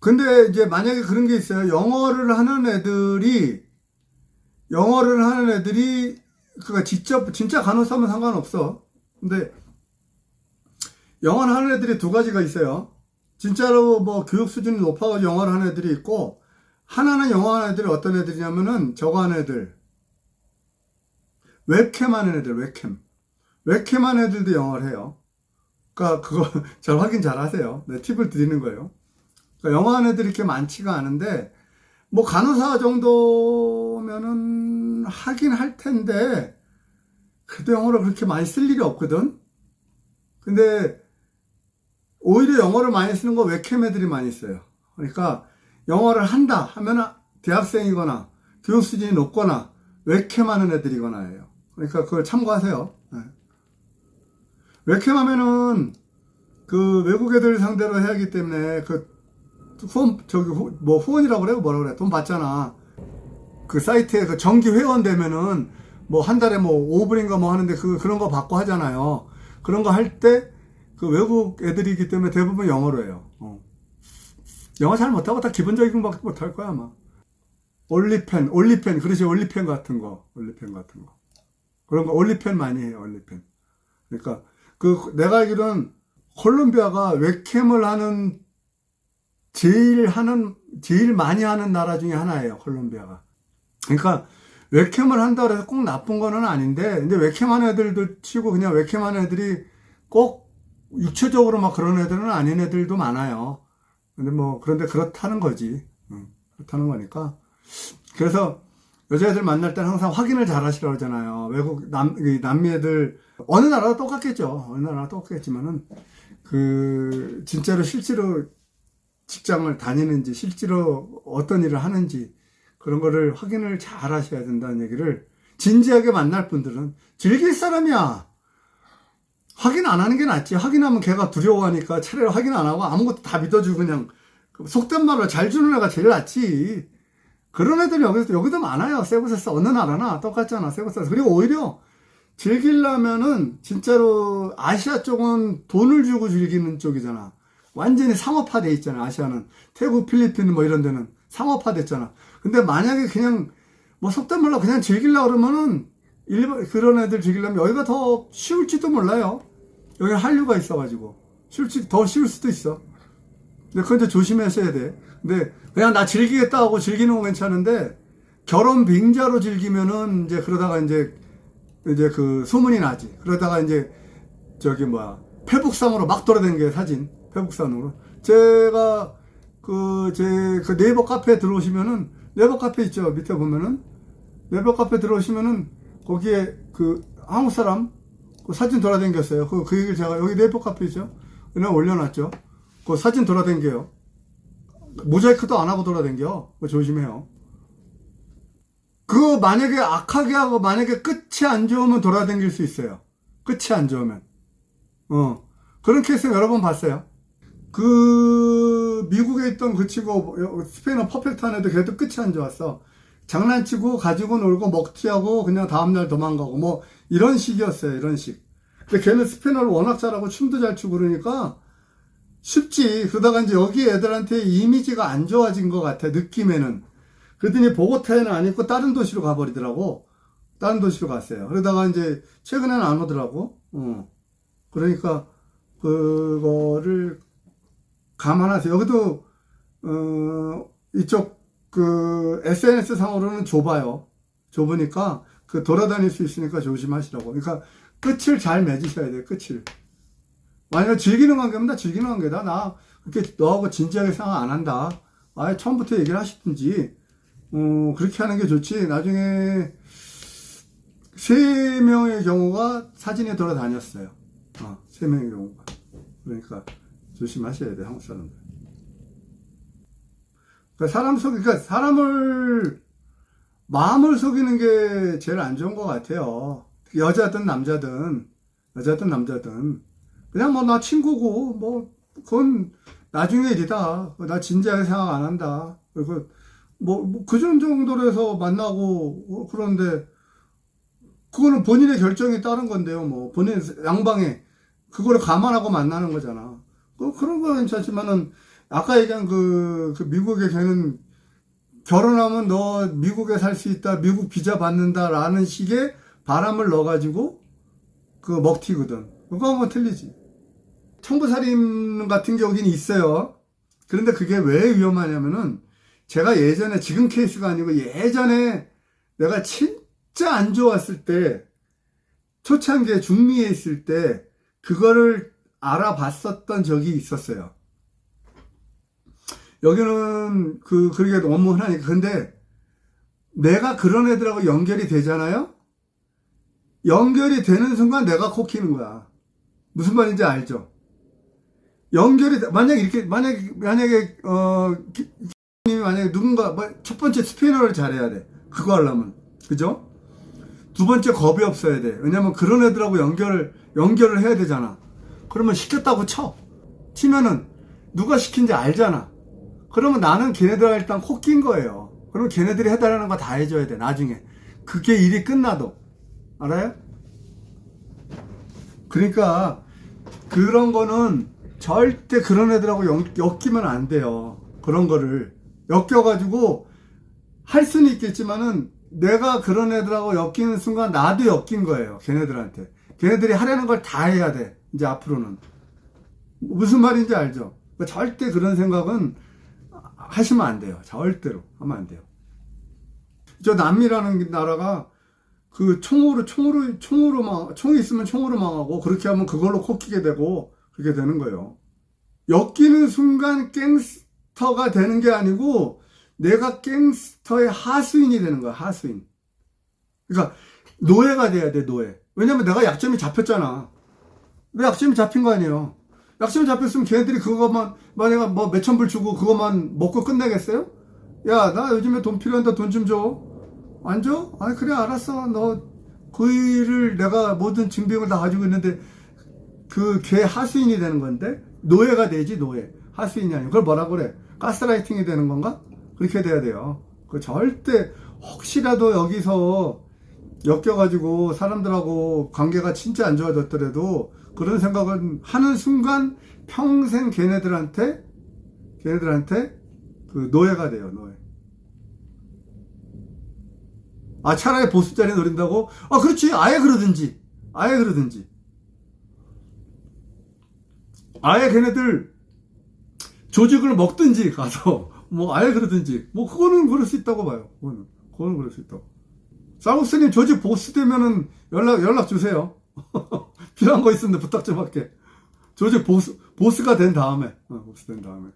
근데 이제 만약에 그런 게 있어요. 영어를 하는 애들이 영어를 하는 애들이 그니까 직접 진짜 간호사면 상관없어. 근데 영어를 하는 애들이 두 가지가 있어요. 진짜로 뭐 교육 수준이 높아가지고 영어를 하는 애들이 있고 하나는 영어 하는 애들이 어떤 애들이냐면은 저거 하는 애들 웹캠 하는 애들 웹캠 웹캠 하는 애들도 영어를 해요. 그러니까 그거 잘 확인 잘 하세요. 네, 팁을 드리는 거예요. 그러니까 영어 하는 애들이 이렇게 많지가 않은데 뭐 간호사 정도면은 하긴 할 텐데 그래도 영어를 그렇게 많이 쓸 일이 없거든. 근데 오히려 영어를 많이 쓰는 거 웹캠 애들이 많이 써요. 그러니까 영어를 한다 하면은 대학생이거나 교육 수준이 높거나 웹캠 하는 애들이거나 해요. 그러니까 그걸 참고하세요. 네. 웹캠 하면은 그 외국 애들 상대로 해야 하기 때문에 그 후원 저기 후, 뭐 후원이라고 그래요? 뭐라 그래 돈 받잖아. 그 사이트에 그 정기 회원 되면은 뭐 한 달에 뭐 5불인가 뭐 하는데 그 그런 거 받고 하잖아요. 그런 거 할 때 그 외국 애들이기 때문에 대부분 영어로 해요. 어. 영어 잘 못하고 다 기본적인 것밖에 못할 거야 아마. 올리펜 올리펜 그렇지 올리펜 같은 거 올리펜 같은 거. 그런 거 올리펜 많이 해요 올리펜. 그러니까 그 내가 알기로는 콜롬비아가 웹캠을 하는 제일 하는 제일 많이 하는 나라 중에 하나예요 콜롬비아가. 그러니까 웹캠을 한다 해서 꼭 나쁜 거는 아닌데 근데 웹캠 하는 애들도 치고 그냥 웹캠 하는 애들이 꼭 육체적으로 막 그런 애들은 아닌 애들도 많아요. 근데 뭐 그런데 그렇다는 거지. 응, 그렇다는 거니까. 그래서 여자애들 만날 때는 항상 확인을 잘 하시라고 하잖아요. 외국 남, 이 남미 애들 어느 나라도 똑같겠죠. 어느 나라도 똑같겠지만은 그 진짜로 실제로 직장을 다니는지 실제로 어떤 일을 하는지 그런 거를 확인을 잘 하셔야 된다는 얘기를 진지하게 만날 분들은 즐길 사람이야. 확인 안 하는 게 낫지. 확인하면 걔가 두려워하니까 차라리 확인 안 하고 아무것도 다 믿어주고 그냥 속된 말로 잘 주는 애가 제일 낫지. 그런 애들이 여기도, 여기도 많아요. 세부세스 어느 나라나 똑같잖아. 세부세스. 그리고 오히려 즐기려면은 진짜로 아시아 쪽은 돈을 주고 즐기는 쪽이잖아. 완전히 상업화돼 있잖아. 아시아는 태국, 필리핀 뭐 이런 데는 상업화됐잖아. 근데 만약에 그냥 뭐 속된 말로 그냥 즐기려 그러면은 일본 그런 애들 즐기려면 여기가 더 쉬울지도 몰라요. 여기 한류가 있어가지고 쉬울지 더 쉬울 수도 있어. 근데 그건 이제 조심하셔야 돼. 근데 그냥 나 즐기겠다 하고 즐기는 건 괜찮은데 결혼 빙자로 즐기면은 이제 그러다가 이제 이제 그 소문이 나지. 그러다가 이제 저기 뭐야 페북상으로 막 돌아다니는 게 사진 페북상으로 제가 그 제 그 네이버 카페에 들어오시면은 네이버 카페 있죠 밑에 보면은 네이버 카페 들어오시면은 거기에 그 한국 사람 그 사진 돌아다녔어요. 그, 그 얘기를 제가 여기 네이버 카페 있죠. 그냥 올려놨죠. 그 사진 돌아다녀요. 모자이크도 안 하고 돌아다녀. 그거 조심해요. 그거 만약에 악하게 하고 만약에 끝이 안 좋으면 돌아다닐 수 있어요. 끝이 안 좋으면. 어. 그런 케이스 여러 번 봤어요. 그, 미국에 있던 그 친구, 스페인어 퍼펙트 한 애도 걔도 끝이 안 좋았어. 장난치고 가지고 놀고 먹튀하고 그냥 다음날 도망가고 뭐 이런 식이었어요. 이런 식. 근데 걔는 스페인어를 워낙 잘하고 춤도 잘 추고 그러니까 쉽지. 그러다가 이제 여기 애들한테 이미지가 안 좋아진 것 같아. 느낌에는. 그랬더니 보고타에는 안 있고 다른 도시로 가버리더라고. 다른 도시로 갔어요. 그러다가 이제 최근에는 안 오더라고. 어. 그러니까 그거를 감안하세요. 여기도 어 이쪽 그 SNS 상으로는 좁아요. 좁으니까 그 돌아다닐 수 있으니까 조심하시라고. 그러니까 끝을 잘 맺으셔야 돼요. 끝을. 만약에 즐기는 관계면 나 즐기는 관계다. 나 그렇게 너하고 진지하게 생각 안 한다. 아예 처음부터 얘기를 하시든지 어 그렇게 하는 게 좋지. 나중에 세 명의 경우가 사진에 돌아다녔어요. 어, 세 명의 경우가. 그러니까 조심하셔야 돼 한국 사람들. 그러니까 사람 속, 그러니까 사람을 마음을 속이는 게 제일 안 좋은 것 같아요. 여자든 남자든 여자든 남자든 그냥 뭐 나 친구고 뭐 그건 나중에 일이다. 나 진지하게 생각 안 한다. 그리고 뭐그 정도로 해서 만나고 그런데 그거는 본인의 결정에 따른 건데요. 뭐 본인 양방에 그거를 감안하고 만나는 거잖아. 그 그런 거 괜찮지만은 아까 얘기한 그, 그 미국의 걔는 결혼하면 너 미국에 살 수 있다, 미국 비자 받는다라는 식의 바람을 넣어가지고 그 먹튀거든. 그거 뭐 틀리지. 청부살인 같은 게 여기는 있어요. 그런데 그게 왜 위험하냐면은 제가 예전에 지금 케이스가 아니고 예전에 내가 진짜 안 좋았을 때 초창기에 중미에 있을 때 그거를 알아봤었던 적이 있었어요. 여기는 그 그러게 너무 흔하니까 근데 내가 그런 애들하고 연결이 되잖아요. 연결이 되는 순간 내가 코키는 거야. 무슨 말인지 알죠? 연결이 돼- 만약에 이렇게 만약에 만약에 어 기- 님이 만약에 누군가 뭐첫 번째 스피너를 잘해야 돼. 그거 하려면 그죠? 두 번째 겁이 없어야 돼. 왜냐면 그런 애들하고 연결을 연결을 해야 되잖아. 그러면 시켰다고 쳐. 치면은 누가 시킨지 알잖아. 그러면 나는 걔네들하고 일단 코 낀 거예요. 그러면 걔네들이 해달라는 거 다 해줘야 돼. 나중에 그게 일이 끝나도 알아요? 그러니까 그런 거는 절대 그런 애들하고 연- 엮이면 안 돼요. 그런 거를 엮여가지고 할 수는 있겠지만은 내가 그런 애들하고 엮이는 순간 나도 엮인 거예요. 걔네들한테. 걔네들이 하려는 걸 다 해야 돼. 이제 앞으로는. 무슨 말인지 알죠? 그러니까 절대 그런 생각은 하시면 안 돼요. 절대로 하면 안 돼요. 저 남미라는 나라가 그 총으로 총으로 총으로 망 총이 있으면 총으로 망하고 그렇게 하면 그걸로 코끼게 되고 그렇게 되는 거예요. 엮이는 순간 갱스터가 되는 게 아니고 내가 갱스터의 하수인이 되는 거야 하수인. 그러니까 노예가 돼야 돼 노예. 왜냐면 내가 약점이 잡혔잖아. 내 약점이 잡힌 거 아니에요. 약점이 잡혔으면 걔네들이 그거만 만약에 뭐 몇천 불 주고 그것만 먹고 끝내겠어요? 야 나 요즘에 돈 필요한데 돈 좀 줘. 안 줘? 아니 그래 알았어. 너 그 일을 내가 모든 증빙을 다 가지고 있는데 그 걔 하수인이 되는 건데 노예가 되지 노예 하수인이 아니고 그걸 뭐라 그래 가스라이팅이 되는 건가 그렇게 돼야 돼요 그 절대 혹시라도 여기서 엮여가지고 사람들하고 관계가 진짜 안 좋아졌더라도 그런 생각은 하는 순간 평생 걔네들한테 걔네들한테 그 노예가 돼요 노예. 아 차라리 보수 자리 노린다고? 아 그렇지. 아예 그러든지. 아예 그러든지. 아예 걔네들 조직을 먹든지 가서 뭐 아예 그러든지. 뭐 그거는 그럴 수 있다고 봐요. 그거는. 그거는 그럴 수 있다고. 쌍욱스님 조직 보스 되면은 연락 연락 주세요. 필요한 거 있으면 부탁 좀 할게. 조직 보스 보스가 된 다음에 어, 보스 된 다음에